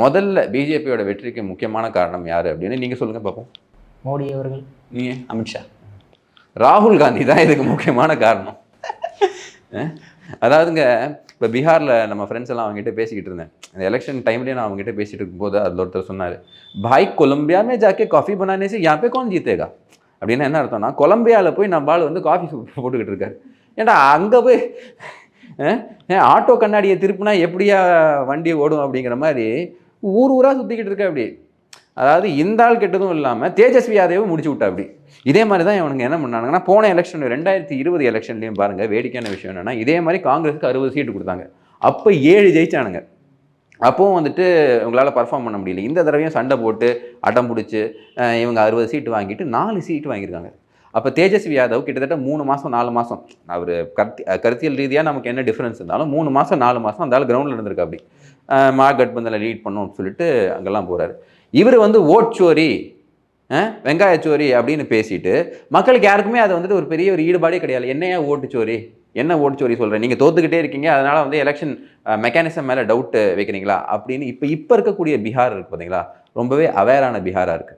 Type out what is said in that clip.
முதல்ல பிஜேபியோட வெற்றிக்கு முக்கியமான காரணம் யார் அப்படின்னு நீங்கள் சொல்லுங்கள் பார்ப்போம் மோடி அவர்கள். நீங்கள் அமித்ஷா. ராகுல் காந்தி தான் இதுக்கு முக்கியமான காரணம். அதாவதுங்க இப்போ பீகாரில் நம்ம ஃப்ரெண்ட்ஸ் எல்லாம் அவங்ககிட்ட பேசிக்கிட்டு இருந்தேன். அந்த எலெக்ஷன் டைம்லேயே நான் அவங்ககிட்ட பேசிகிட்டு இருக்கும்போது அதில் ஒருத்தர் சொன்னார் பாய் கொலம்பியாமே ஜாக்கே காஃபி பனானேசி யா பே கோன் ஜீத்தேகா? அப்படின்னா என்ன அர்த்தம்னா கொலம்பியாவில் போய் நம்ம ஆள் வந்து காஃபி போட்டுக்கிட்டு இருக்காரு. ஏன்டா அங்கே போய் ஆட்டோ கண்ணாடியை திருப்பினா எப்படியா வண்டி ஓடும் அப்படிங்கிற மாதிரி ஊர் ஊராக சுற்றிக்கிட்டு இருக்க அப்படி. அதாவது இந்த ஆள் கெட்டதும் இல்லாமல் தேஜஸ்வி யாதவும் முடிச்சு விட்டா அப்படி. இதே மாதிரி தான் இவனுங்க என்ன பண்ணாங்கன்னா போன எலெக்ஷன் ரெண்டாயிரத்தி இருபது எலெக்ஷன்லையும் பாருங்கள் வேடிக்கையான விஷயம் என்னென்னா இதே மாதிரி காங்கிரஸுக்கு அறுபது சீட்டு கொடுத்தாங்க. அப்போ ஏழு ஜெயிச்சானுங்க. அப்போவும் வந்துட்டு உங்களால் பர்ஃபார்ம் பண்ண முடியல. இந்த தடவையும் சண்டை போட்டு அடம் பிடிச்சி இவங்க அறுபது சீட்டு வாங்கிட்டு நாலு சீட்டு வாங்கியிருக்காங்க. அப்போ தேஜஸ்வி யாதவ் கிட்டத்தட்ட மூணு மாதம் நாலு மாதம் அவர் கருத்தி கருத்தியல் ரீதியாக நமக்கு என்ன டிஃப்ரென்ஸ் இருந்தாலும் மூணு மாதம் நாலு மாதம் அந்த ஆள் கிரவுண்டில் இருந்திருக்கு அப்படி. மா கட்பந்தில் லீட் பண்ணோம்னு சொல்லிட்டு அங்கெல்லாம் போகிறாரு இவர் வந்து ஓட் சோரி வெங்காயச்சோரி அப்படின்னு பேசிட்டு மக்களுக்கு யாருக்குமே அது வந்துட்டு ஒரு பெரிய ஒரு ஈடுபாடே கிடையாது. என்னையா ஓட்டுச்சோரி என்ன ஓட்டுச்சோரி சொல்கிறேன் நீங்கள் தோத்துக்கிட்டே இருக்கீங்க அதனால் வந்து எலெக்ஷன் மெக்கானிசம் மேலே டவுட்டு வைக்கிறீங்களா? அப்படின்னு இப்போ இப்போ இருக்கக்கூடிய பீகார் இருக்குது பார்த்தீங்களா ரொம்பவே அவேரான பீகாராக இருக்குது